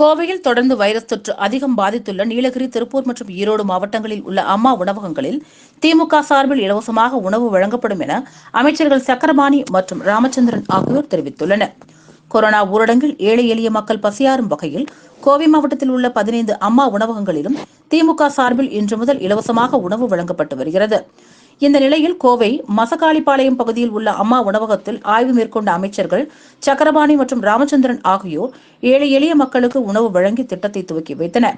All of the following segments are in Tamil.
கோவையில் தொடர்ந்து வைரஸ் தொற்று அதிகம் பாதித்துள்ள நீலகிரி திருப்பூர் மற்றும் ஈரோடு மாவட்டங்களில் உள்ள அம்மா உணவகங்களில் திமுக சார்பில் இலவசமாக உணவு வழங்கப்படும் என அமைச்சர்கள் சக்கரபாணி மற்றும் ராமச்சந்திரன் ஆகியோர் தெரிவித்துள்ளனர். கொரோனா ஊரடங்கில் ஏழை எளிய மக்கள் பசியாறும் வகையில் கோவை மாவட்டத்தில் உள்ள பதினைந்து அம்மா உணவகங்களிலும் திமுக சார்பில் இன்று முதல் இலவசமாக உணவு வழங்கப்பட்டு வருகிறது. இந்த நிலையில் கோவை மசகாளிப்பாளையம் பகுதியில் உள்ள அம்மா உணவகத்தில் ஆய்வு மேற்கொண்ட அமைச்சர்கள் சக்கரபாணி மற்றும் ராமச்சந்திரன் ஆகியோர் ஏழை எளிய மக்களுக்கு உணவு வழங்கி திட்டத்தை துவக்கி வைத்தனர்.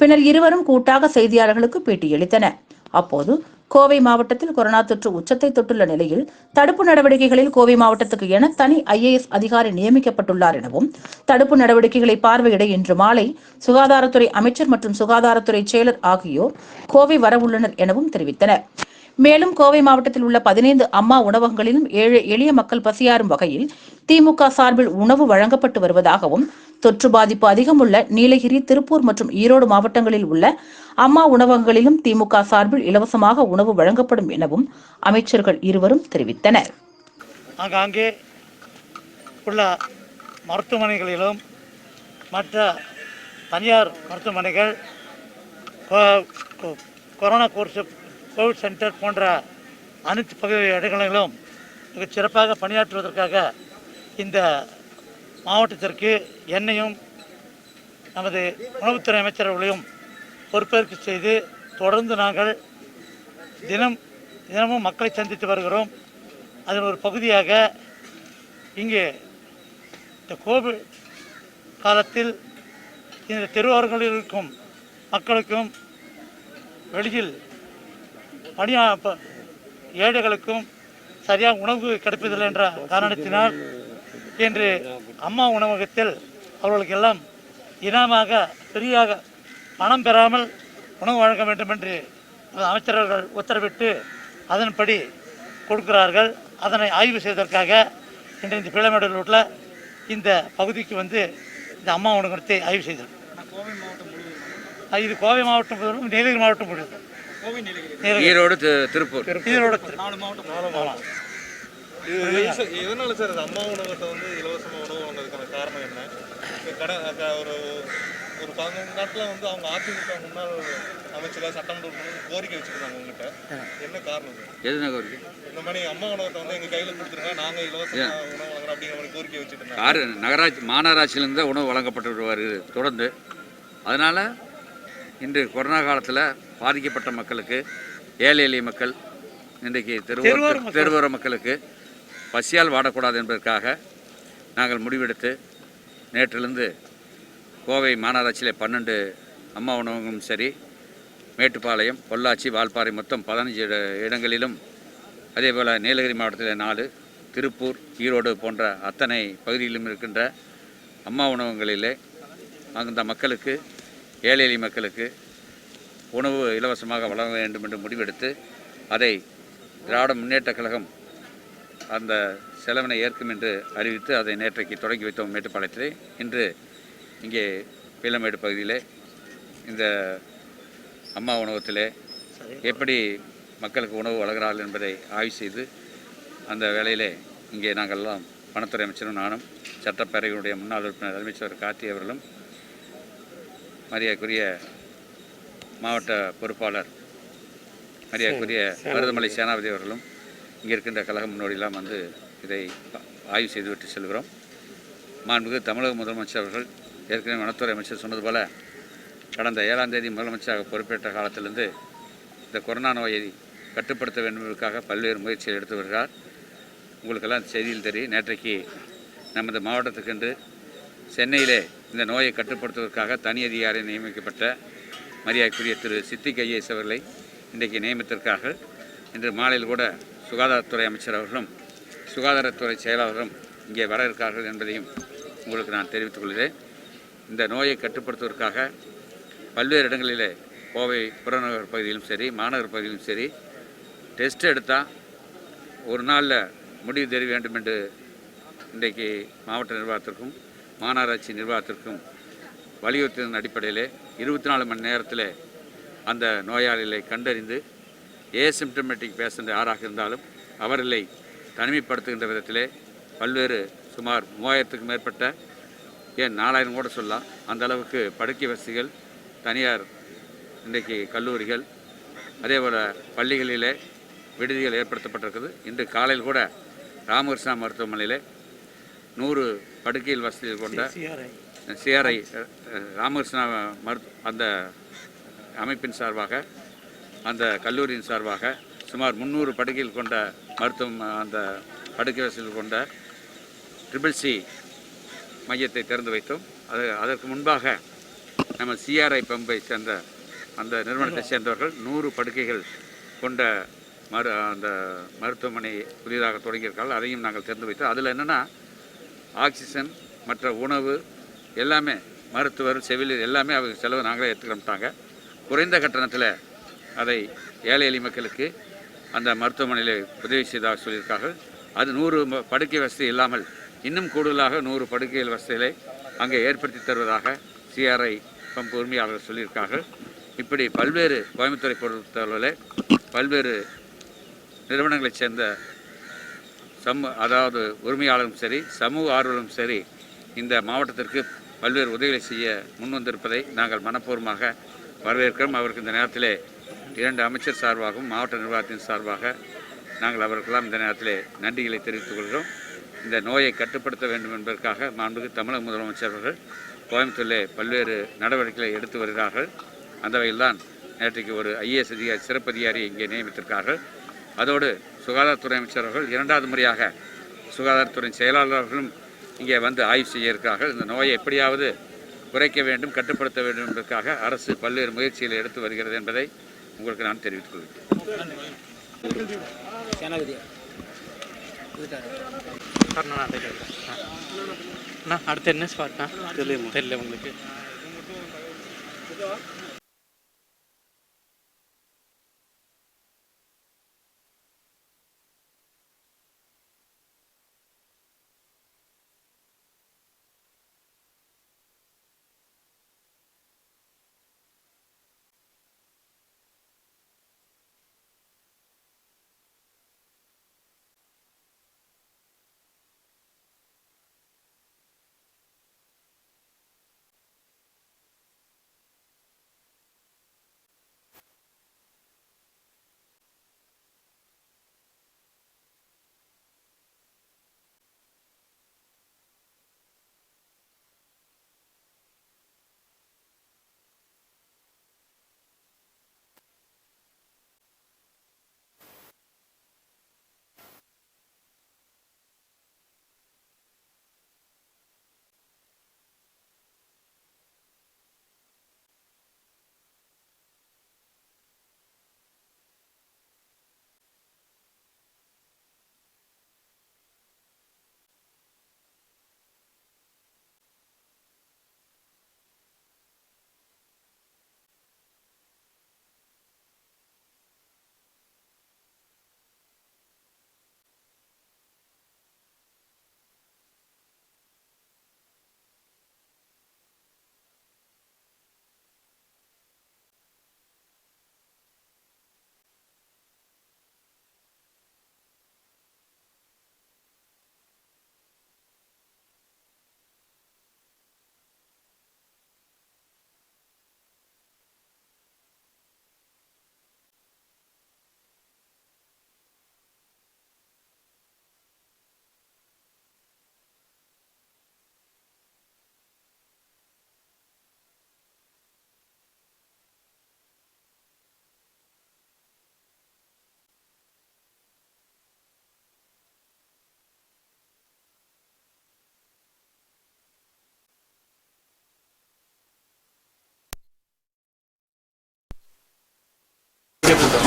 பின்னர் இருவரும் கூட்டாக செய்தியாளர்களுக்கு பேட்டியளித்தனர் அப்போது கோவை மாவட்டத்தில் கொரோனா தொற்று உச்சத்தை தொட்டுள்ள நிலையில் தடுப்பு நடவடிக்கைகளில் கோவை மாவட்டத்துக்கு என தனி ஐஏஎஸ் அதிகாரி நியமிக்கப்பட்டுள்ளார் எனவும் தடுப்பு நடவடிக்கைகளை பார்வையிட இன்று மாலை சுகாதாரத்துறை அமைச்சர் மற்றும் சுகாதாரத்துறை செயலர் ஆகியோர் கோவை வரவுள்ளனர் எனவும் தெரிவித்தனர். மேலும் கோவை மாவட்டத்தில் உள்ள பதினைந்து அம்மா உணவகங்களிலும் ஏழு எளிய மக்கள் பசியாறும் வகையில் திமுக சார்பில் உணவு வழங்கப்பட்டு வருவதாகவும் தொற்று பாதிப்பு அதிகம் உள்ள நீலகிரி திருப்பூர் மற்றும் ஈரோடு மாவட்டங்களில் உள்ள அம்மா உணவகங்களிலும் திமுக சார்பில் இலவசமாக உணவு வழங்கப்படும் எனவும் அமைச்சர்கள் இருவரும் தெரிவித்தனர். ஆங்காங்கே உள்ள மருத்துவமனைகளிலும் மற்ற தனியார் மருத்துவமனைகள் கொரோனா கோர்ஸ் கோவிட் சென்டர் போன்ற அனைத்து பகுதி இடங்களிலும் மிகச் சிறப்பாக பணியாற்றுவதற்காக இந்த மாவட்டத்திற்கு என்னையும் நமது உணவுத்துறை அமைச்சர்களையும் பொறுப்பேற்க செய்து தொடர்ந்து நாங்கள் தினம் தினமும் மக்களை சந்தித்து வருகிறோம். அதன் ஒரு பகுதியாக இங்கே இந்த கோவிட் காலத்தில் இந்த தெருவார்களில் இருக்கும் மக்களுக்கும் வெளியில் பணியா ப- ஏழைகளுக்கும் சரியாக உணவு கிடைப்பதில்லை என்ற காரணத்தினால் இன்று அம்மா உணவகத்தில் அவர்களுக்கெல்லாம் இனமாக ஃப்ரீயாக பணம் பெறாமல் உணவு வழங்க வேண்டும் என்று அமைச்சர்கள் உத்தரவிட்டு அதன்படி கொடுக்கிறார்கள். அதனை ஆய்வு செய்வதற்காக இன்று இந்த ரோட்டில் இந்த பகுதிக்கு வந்து இந்த அம்மா உணவகத்தை ஆய்வு செய்தோம். அஹ் இது கோவை மாவட்டம் நீலகிரி மாவட்டம் முழுவதும். ஈரோடு திருப்பூர். ஈரோடு நாலு மாவட்டம். எதனால சார் அம்மா உணவகத்தை வந்து இலவசமாக உணவு வாங்குறதுக்கான காரணம் என்ன? இந்த கடை க- ஒரு ஒரு பதினஞ்சு நாட்டில் வந்து அவங்க அதிமுக முன்னாள் அமைச்சராக சட்டமன்ற கோரிக்கை வச்சுருந்தாங்க உங்ககிட்ட. என்ன காரணம் எதுனா கோரிக்கை? இந்த மாதிரி அம்மா உணவகத்தை வந்து எங்கள் கையில் கொடுத்துருங்க நாங்கள் இலவசமாக உணவு வாங்குறோம் அப்படிங்கிற மாதிரி கோரிக்கை வச்சுட்டு இருந்தாங்க. ஆறு நகராட்சி மாநகராட்சியிலிருந்து உணவு வழங்கப்பட்டு வருகிறது தொடர்ந்து. அதனால் இன்று கொரோனா காலத்தில் பாதிக்கப்பட்ட மக்களுக்கு ஏழை எளிய மக்கள் இன்றைக்கு தெருவோர தெருவோர மக்கள். தெருவோர மக்களுக்கு பசியால் வாடக்கூடாது என்பதற்காக நாங்கள் முடிவெடுத்து நேற்றிலிருந்து கோவை மாநகராட்சியில் பன்னெண்டு அம்மா உணவகமும் சரி மேட்டுப்பாளையம் பொள்ளாச்சி வால்பாறை மொத்தம் பதினஞ்சு இட இடங்களிலும் அதேபோல் நீலகிரி மாவட்டத்தில் நாலு திருப்பூர் ஈரோடு போன்ற அத்தனை பகுதியிலும் இருக்கின்ற அம்மா உணவகங்களிலே அந்த மக்களுக்கு ஏழை எளிய மக்களுக்கு உணவு இலவசமாக வழங்க வேண்டும் என்று முடிவெடுத்து அதை திராவிட முன்னேற்றக் கழகம் அந்த செலவினை ஏற்கும் என்று அறிவித்து அதை நேற்றைக்கு தொடங்கி வைத்தோம் மேட்டுப்பாளையத்திலே. இன்று இங்கே பீலமேடு பகுதியிலே இந்த அம்மா உணவகத்திலே எப்படி மக்களுக்கு உணவு வழங்குகிறார்கள் என்பதை ஆய்வு செய்து அந்த வேளையிலே இங்கே நாங்கள் எல்லாம் வனத்துறை அமைச்சரும் நானும் சட்டப்பேரவையினுடைய முன்னாள் உறுப்பினர் அமைச்சர் கார்த்தி அவர்களும் மரியாதைக்குரிய மாவட்ட பொறுப்பாளர் மரியாதைக்குரிய மருதமலை சேனாபதி அவர்களும் இங்கே இருக்கின்ற கழக முன்னோடியெல்லாம் வந்து இதை ஆய்வு செய்துவிட்டு செல்கிறோம். மாண்புமிகு தமிழக முதலமைச்சர் அவர்கள் ஏற்கனவே வனத்துறை அமைச்சர் சொன்னது போல கடந்த ஏழாம் தேதி முதலமைச்சராக பொறுப்பேற்ற காலத்திலிருந்து இந்த கொரோனா நோயை கட்டுப்படுத்த வேண்டும் என்பதற்காக பல்வேறு முயற்சிகள் எடுத்து வருகிறார். உங்களுக்கெல்லாம் செய்தியில் தெரியும். நேற்றைக்கு நமது மாவட்டத்துக்கென்று சென்னையிலே இந்த நோயை கட்டுப்படுத்துவதற்காக தனி அதிகாரி நியமிக்கப்பட்ட மரியாதைக்குரிய திரு சித்திக் ஐஏஎஸ் அவர்களை இன்றைக்கு நியமித்திருக்காக இன்று மாலையில் கூட சுகாதாரத்துறை அமைச்சர் அவர்களும் சுகாதாரத்துறை செயலாளரும் இங்கே வர இருக்கார்கள் என்பதையும் உங்களுக்கு நான் தெரிவித்துக் கொள்கிறேன். இந்த நோயை கட்டுப்படுத்துவதற்காக பல்வேறு இடங்களிலே கோவை புறநகர் பகுதியிலும் சரி மாநகர் பகுதியிலும் சரி டெஸ்ட் எடுத்தால் ஒரு நாளில் முடிவு தெரிய வேண்டும் என்று இன்றைக்கு மாவட்ட நிர்வாகத்திற்கும் மாநகராட்சி நிர்வாகத்திற்கும் வலியுறுத்தியதன் அடிப்படையிலே இருபத்தி நாலு மணி நேரத்தில் அந்த நோயாளிகளை கண்டறிந்து ஏசிம்டமேட்டிக் பேஷண்ட் யாராக இருந்தாலும் அவர்களை தனிமைப்படுத்துகின்ற விதத்திலே பல்வேறு சுமார் மூவாயிரத்துக்கும் மேற்பட்ட ஏன் நாலாயிரம் கூட சொல்லலாம் அந்த அளவுக்கு படுக்கை வசதிகள் தனியார் இன்றைக்கு கல்லூரிகள் அதே போல் பள்ளிகளிலே விடுதிகள் ஏற்படுத்தப்பட்டிருக்குது. இன்று காலையில் கூட ராமகிருஷ்ணா மருத்துவமனையிலே நூறு படுக்கையில் வசதிகள் கொண்ட சிஆர்ஐ. ராமகிருஷ்ணா மருத்து அந்த அமைப்பின் சார்பாக அந்த கல்லூரியின் சார்பாக சுமார் முந்நூறு படுக்கைகள் கொண்ட மருத்துவம் அந்த படுக்கை வசதிகள் கொண்ட ட்ரிபிள் சி மையத்தை திறந்து வைத்தோம். அது அதற்கு முன்பாக நம்ம சிஆர்ஐ பம்பை சேர்ந்த அந்த நிறுவனத்தை சேர்ந்தவர்கள் நூறு படுக்கைகள் கொண்ட மரு அந்த மருத்துவமனை புதிதாக தொடங்கியிருக்கார்கள் அதையும் நாங்கள் திறந்து வைத்தோம். அதில் என்னென்னா ஆக்சிஜன் மற்ற உணவு எல்லாமே மருத்துவர் செவிலியர் எல்லாமே அவங்க செலவு நாங்களே எடுத்துக்கிட்டாங்க குறைந்த கட்டணத்தில் அதை ஏழை எளி மக்களுக்கு அந்த மருத்துவமனையில் உதவி செய்தாக சொல்லியிருக்கார்கள் அது நூறு படுக்கை வசதி இல்லாமல் இன்னும் கூடுதலாக நூறு படுக்கைகள் வசதிகளை அங்கே ஏற்படுத்தி தருவதாக சிஆர்ஐ பம்பு உரிமையாளர்கள் சொல்லியிருக்கார்கள் இப்படி பல்வேறு கோயம்புத்தூரை பொறுத்தளவில் பல்வேறு நிறுவனங்களைச் சேர்ந்த சமூ அதாவது உரிமையாளரும் சரி சமூக ஆர்வலரும் சரி இந்த மாவட்டத்திற்கு பல்வேறு உதவிகளை செய்ய முன்வந்திருப்பதை நாங்கள் மனப்பூர்வமாக வரவேற்கிறோம். அவருக்கு இந்த நேரத்திலே இரண்டு அமைச்சர் சார்பாகவும் மாவட்ட நிர்வாகத்தின் சார்பாக நாங்கள் அவருக்கெல்லாம் இந்த நேரத்திலே நன்றிகளை தெரிவித்துக் கொள்கிறோம். இந்த நோயை கட்டுப்படுத்த வேண்டும் என்பதற்காக மாண்புக்கு தமிழக முதலமைச்சர் அவர்கள் கோயம்புத்தூரிலே பல்வேறு நடவடிக்கைகளை எடுத்து வருகிறார்கள். அந்த வகையில்தான் நேற்றைக்கு ஒரு ஐஏஎஸ் அதிகாரி சிறப்பு அதிகாரி இங்கே நியமித்திருக்கார்கள். அதோடு சுகாதாரத்துறை அமைச்சர் அவர்கள் இரண்டாவது முறையாக சுகாதாரத்துறை செயலாளர் அவர்களும் இங்கே வந்து ஆய்வு செய்ய இருக்கிறார்கள். இந்த நோயை எப்படியாவது குறைக்க வேண்டும் கட்டுப்படுத்த வேண்டும் என்பதற்காக அரசு பல்வேறு முயற்சிகளை எடுத்து வருகிறது என்பதை உங்களுக்கு நான் தெரிவித்துக் கொள்கிறேன். அடுத்து என்ன தெரியல தெரியல உங்களுக்கு.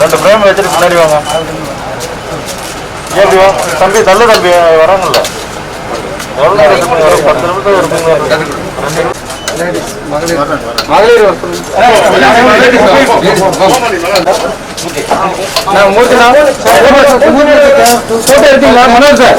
ரெண்டு ஃப்ரேம் வச்சுட்டு முன்னாடி வாங்க ஏன் இப்படி வா? தம்பி தள்ளு தம்பி வராங்கல்ல மனோஜ் சார்?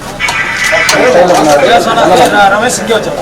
ரமேஷ் இங்கே வச்சோம்